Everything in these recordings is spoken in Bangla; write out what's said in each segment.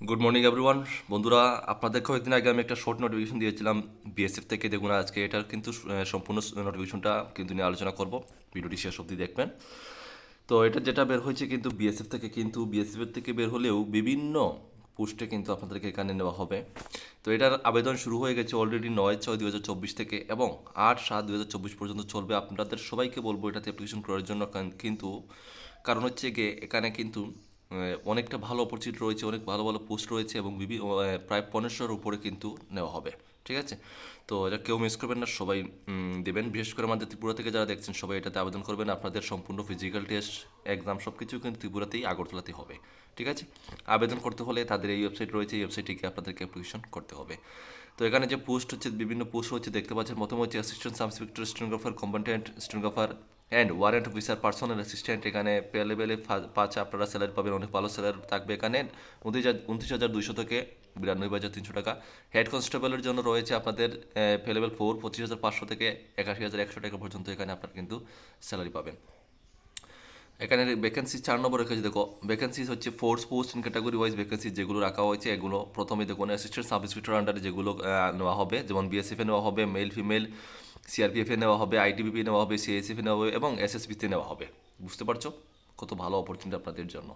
গুড মর্নিং এভরিওয়ান বন্ধুরা আপনাদের কয়েকদিন আগে আমি একটা শর্ট নোটিফিকেশন দিয়েছিলাম বিএসএফ থেকে। দেখুন, আজকে এটার কিন্তু সম্পূর্ণ নোটিফিকেশনটা কিন্তু নিয়ে আলোচনা করব। ভিডিওটি শেষ অবধি দেখবেন। তো এটা যেটা বের হয়েছে কিন্তু বিএসএফ থেকে, কিন্তু বিএসএফ থেকে বের হলেও বিভিন্ন পোস্টে কিন্তু আপনাদেরকে এখানে নেওয়া হবে। তো এটার আবেদন শুরু হয়ে গেছে অলরেডি নয় ছয় দুই থেকে এবং আট সাত দুই পর্যন্ত চলবে। আপনাদের সবাইকে বলব এটাতে অ্যাপ্লিকেশন করার জন্য কিন্তু কারণ হচ্ছে গিয়ে এখানে কিন্তু অনেকটা ভালো অপরচুনিটি রয়েছে, অনেক ভালো ভালো পোস্ট রয়েছে এবং বিভিন্ন প্রায় পনেরোশোর উপরে কিন্তু নেওয়া হবে, ঠিক আছে? তো এটা কেউ মিস করবেন না, সবাই দেবেন। বিশেষ করে আমাদের ত্রিপুরা থেকে যারা দেখছেন, সবাই এটাতে আবেদন করবেন। আপনাদের সম্পূর্ণ ফিজিক্যাল টেস্ট এক্সাম সব কিছু কিন্তু ত্রিপুরাতেই আগরতলাতে হবে, ঠিক আছে? আবেদন করতে হলে তাদের এই ওয়েবসাইট রয়েছে, এই ওয়েবসাইটে গিয়ে আপনাদেরকে অ্যাপ্লিকেশন করতে হবে। তো এখানে যে পোস্ট হচ্ছে, বিভিন্ন পোস্ট হচ্ছে দেখতে পাচ্ছেন। প্রথম হচ্ছে assistant sub inspector stenographer competent stenographer and warrant officer personal assistant এখানে পে লেভেলে পাঁচ আপনারা স্যালারি পাবেন, অনেক ভালো স্যালারি থাকবে এখানে। উনত্রিশ উনত্রিশ হাজার দুইশো থেকে বিরানব্বই হাজার তিনশো টাকা। হেড কনস্টেবলের জন্য রয়েছে আপনাদের পে লেভেল ফোর পঁচিশ হাজার পাঁচশো থেকে একাশি হাজার একশো টাকা পর্যন্ত এখানে আপনারা কিন্তু স্যালারি পাবেন। এখানে ভ্যাকেন্সি চার নম্বর রেখেছে, দেখো। ভ্যাকেন্সি হচ্ছে force post in category wise vacancy যেগুলো রাখা হয়েছে, এগুলো প্রথমে দেখুন অ্যাসিস্ট্যান্ট সাব ইন্সপেক্টর আন্ডারে যেগুলো নেওয়া হবে, যেমন বিএসএফে নেওয়া হবে মেল ফিমেল সিআরপিএফে নেওয়া হবে আইটিবিপি নেওয়া হবে সিএসএফে নেওয়া হবে এবং এসএসবিতে নেওয়া হবে। বুঝতে পারছ? কত ভালো অপরচুনিটি আপনাদের জন্য।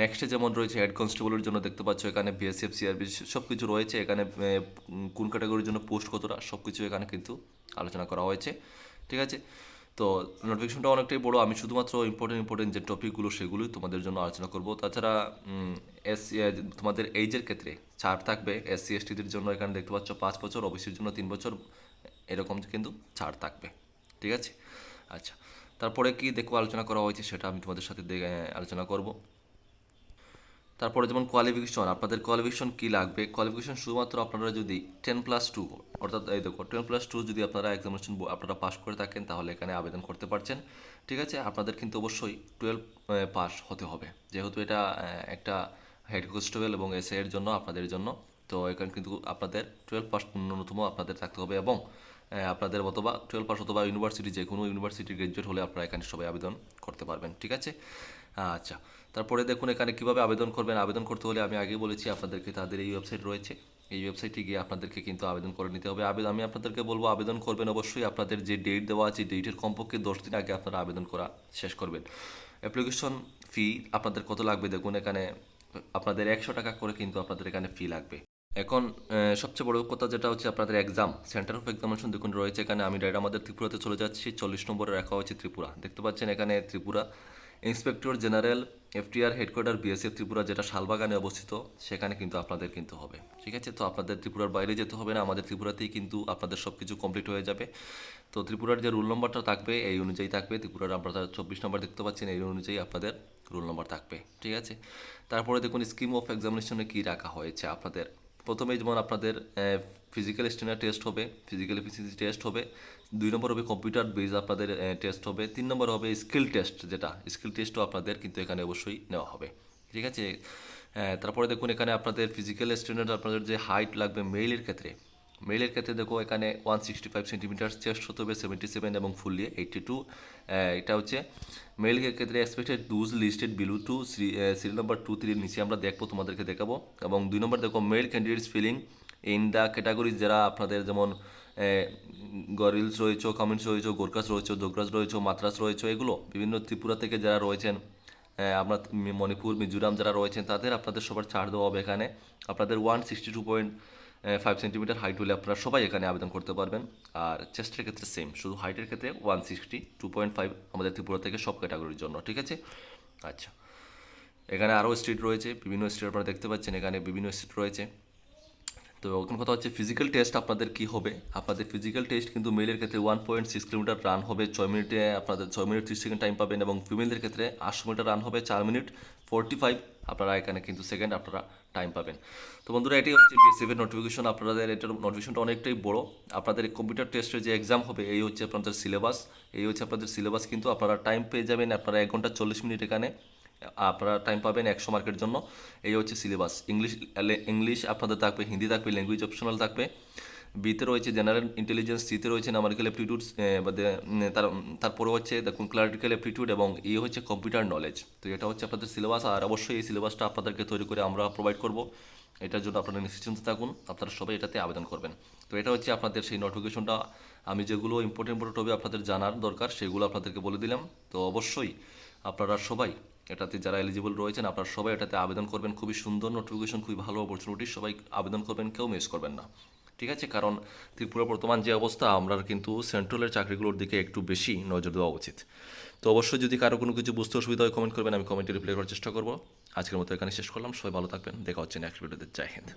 নেক্সটে যেমন রয়েছে হেড কনস্টেবলের জন্য দেখতে পাচ্ছ, এখানে বিএসএফ সিআরপি সব কিছু রয়েছে। এখানে কোন ক্যাটাগরির জন্য পোস্ট কতটা সব কিছু এখানে কিন্তু আলোচনা করা হয়েছে। ঠিক আছে? তো নোটিফিকেশনটা অনেকটাই বড়। আমি শুধুমাত্র ইম্পর্টেন্ট ইম্পর্টেন্ট যে টপিকগুলো সেগুলোই তোমাদের জন্য আলোচনা করব। তাছাড়া এস তোমাদের এইজের ক্ষেত্রে ছাড় থাকবে। এসসি এসটিদের জন্য এখানে দেখতে পাচ্ছ, পাঁচ বছর ওবিসির জন্য তিন বছর। এরকম কিন্তু ছাড় থাকবে। ঠিক আছে? আচ্ছা তারপরে কি দেখো আলোচনা করা হয়েছে সেটা আমি তোমাদের সাথে আলোচনা করব। তারপরে যেমন কোয়ালিফিকেশন আপনাদের কোয়ালিফিকেশন কী লাগবে? কোয়ালিফিকেশন শুধুমাত্র আপনারা যদি টেন প্লাস টু অর্থাৎ এই দেখো টেন প্লাস টু যদি আপনারা এক্সামিনেশন আপনারা পাস করে থাকেন, তাহলে এখানে আবেদন করতে পারছেন। ঠিক আছে? আপনাদের কিন্তু অবশ্যই টুয়েলভ পাস হতে হবে। যেহেতু এটা একটা হেড কনস্টেবল এবং এসএ এর জন্য, আপনাদের জন্য তো এখানে কিন্তু আপনাদের টুয়েলভ পাস ন্যূনতম আপনাদের থাকতে হবে এবং আপনাদের অথবা টুয়েলভ পাস অথবা ইউনিভার্সিটি যে কোনো ইউনিভার্সিটি গ্রাজুয়েট হলে আপনারা এখানে সবাই আবেদন করতে পারবেন, ঠিক আছে? আচ্ছা তারপরে দেখুন এখানে কীভাবে আবেদন করবেন। আবেদন করতে হলে আমি আগে বলেছি আপনাদেরকে তাদের এই ওয়েবসাইট রয়েছে। এই ওয়েবসাইটে গিয়ে আপনাদেরকে কিন্তু আবেদন করে নিতে হবে। আবেদন, আমি আপনাদেরকে বলব আবেদন করবেন অবশ্যই। আপনাদের যে ডেট দেওয়া আছে ডেটের কমপক্ষে দশ দিন আগে আপনারা আবেদন করা শেষ করবেন। অ্যাপ্লিকেশন ফি আপনাদের কত লাগবে? দেখুন এখানে আপনাদের একশো টাকা করে কিন্তু আপনাদের এখানে ফি লাগবে। এখন সবচেয়ে বড় কথা যেটা হচ্ছে আপনাদের এক্সাম সেন্টার অফ এক্সামিনেশন দেখুন রয়েছে এখানে। আমি ডাইরেক্ট আমাদের ত্রিপুরাতে চলে যাচ্ছি, চল্লিশ নম্বরে রাখা হয়েছে ত্রিপুরা। দেখতে পাচ্ছেন এখানে Tripura. Inspector general FTR headquarter BSF Tripura, যেটা শালবাগানে অবস্থিত, সেখানে কিন্তু আপনাদের কিন্তু হবে। ঠিক আছে? তো আপনাদের ত্রিপুরার বাইরে যেতে হবে না, আমাদের ত্রিপুরাতেই কিন্তু আপনাদের সব কিছু কমপ্লিট হয়ে যাবে। তো ত্রিপুরার যে রুল নম্বরটা থাকবে, এই অনুযায়ী থাকবে। ত্রিপুরার আপনারা চব্বিশ নম্বর দেখতে পাচ্ছেন, এই অনুযায়ী আপনাদের রুল নম্বর থাকবে। ঠিক আছে? তারপরে দেখুন স্কিম অফ এক্সামিনেশনে কী রাখা হয়েছে আপনাদের? প্রথমে যেমন আপনাদের ফিজিক্যাল স্টেনার টেস্ট হবে ফিজিক্যাল এফিসিয়েন্সি টেস্ট হবে, দুই নম্বর হবে কম্পিউটার বেজ আপনাদের টেস্ট হবে, তিন নম্বর হবে স্কিল টেস্ট যেটা স্কিল টেস্টও আপনাদের কিন্তু এখানে অবশ্যই নেওয়া হবে, ঠিক আছে? তারপরে দেখুন এখানে আপনাদের ফিজিক্যাল স্ট্যান্ডার্ড আপনাদের যে হাইট লাগবে মেইলের ক্ষেত্রে মেইলের ক্ষেত্রে দেখো, এখানে one sixty five centimetre chest হতে হবে সেভেন্টি সেভেন এবং ফুললি এইটটি টু এটা হচ্ছে মেইলের ক্ষেত্রে expected does listed below to serial number two থ্রির নিচে আমরা দেখব, তোমাদেরকে দেখাবো। এবং দুই নম্বর দেখো male candidates filling in the category যারা আপনাদের যেমন গরিলস রয়েছে কমেন্টস রয়েছে গোরকাস রয়েছে দোগরাজ রয়েছে মাদ্রাস রয়েছে, এগুলো বিভিন্ন ত্রিপুরা থেকে যারা রয়েছেন আপনার মণিপুর, মিজোরাম যারা রয়েছেন, তাদের আপনাদের সবার ছাড় দেওয়া হবে এখানে। আপনাদের one sixty two point five centimetre height হলে আপনারা সবাই এখানে আবেদন করতে পারবেন। আর চেস্টের ক্ষেত্রে সেম শুধু হাইটের ক্ষেত্রে one sixty two point five আমাদের ত্রিপুরা থেকে সব ক্যাটাগরির জন্য, ঠিক আছে? আচ্ছা এখানে আরও স্ট্রিট রয়েছে, বিভিন্ন স্ট্রিট আপনারা দেখতে পাচ্ছেন, এখানে বিভিন্ন স্ট্রিট রয়েছে। তো এখন কথা হচ্ছে ফিজিক্যাল টেস্ট আপনাদের কি হবে? আপনাদের ফিজিক্যাল টেস্ট কিন্তু মেলের ক্ষেত্রে one point six kilometre run হবে, ছয় মিনিটে আপনাদের, ছয় মিনিট ত্রিশ সেকেন্ড টাইম পাবেন এবং ফিমেলদের ক্ষেত্রে আটশো মিটার রান হবে, চার মিনিট ফোরটি ফাইভ আপনারা এখানে কিন্তু সেকেন্ড আপনারা টাইম পাবেন। তো বন্ধুরা, এটাই হচ্ছে বিএসএফ এর নোটিফিকেশন আপনাদের এটার নোটিফিকেশনটা অনেকটাই বড়। আপনাদের কম্পিউটার টেস্টের যে এক্সাম হবে, এই হচ্ছে আপনাদের সিলেবাস এই হচ্ছে আপনাদের সিলেবাস কিন্তু আপনারা টাইম পেয়ে যাবেন আপনারা এক ঘণ্টা চল্লিশ মিনিট এখানে। আপনারা টাইম পাবেন একশো মার্কের জন্য। এই হচ্ছে সিলেবাস ইংলিশ ইংলিশ আপনাদের থাকবে, হিন্দি থাকবে ল্যাঙ্গুয়েজ অপশনাল থাকবে। বিতে রয়েছে জেনারেল ইন্টেলিজেন্স সিতে রয়েছে নামারিক্যাল অ্যাপটিটিউড তার তারপরে হচ্ছে দেখুন ক্লারিটিক্যাল অ্যাপটিটিউড এবং ই হচ্ছে কম্পিউটার নলেজ তো এটা হচ্ছে আপনাদের সিলেবাস আর অবশ্যই এই সিলেবাসটা আপনাদেরকে তৈরি করে আমরা প্রোভাইড করব। এটার জন্য আপনারা নিশ্চিন্ত থাকুন, আপনারা সবাই এটাতে আবেদন করবেন। তো এটা হচ্ছে আপনাদের সেই নোটিফিকেশনটা আমি যেগুলো ইম্পর্টেন্ট ইম্পর্টেন্ট হবে আপনাদের জানার দরকার, সেগুলো আপনাদেরকে বলে দিলাম। তো অবশ্যই আপনারা সবাই এটাতে যারা এলিজিবল রয়েছেন, আপনারা সবাই এটাতে আবেদন করবেন। খুবই সুন্দর নোটিফিকেশন খুবই ভালো অপরচুনিটি সবাই আবেদন করবেন, কেউ মিস করবেন না। ঠিক আছে? কারণ ত্রিপুরা বর্তমান যে অবস্থা আমরা কিন্তু সেন্ট্রালের চাকরিগুলোর দিকে একটু বেশি নজর দেওয়া উচিত। তো অবশ্যই যদি কারও কোনো কিছু বুঝতে অসুবিধা হয় কমেন্ট করবেন, আমি কমেন্টে রিপ্লাই করার চেষ্টা করব। আজকের মতো এখানে শেষ করলাম। সবাই ভালো থাকবেন। দেখা হচ্ছে নেক্সট ভিডিওতে জয় হিন্দ।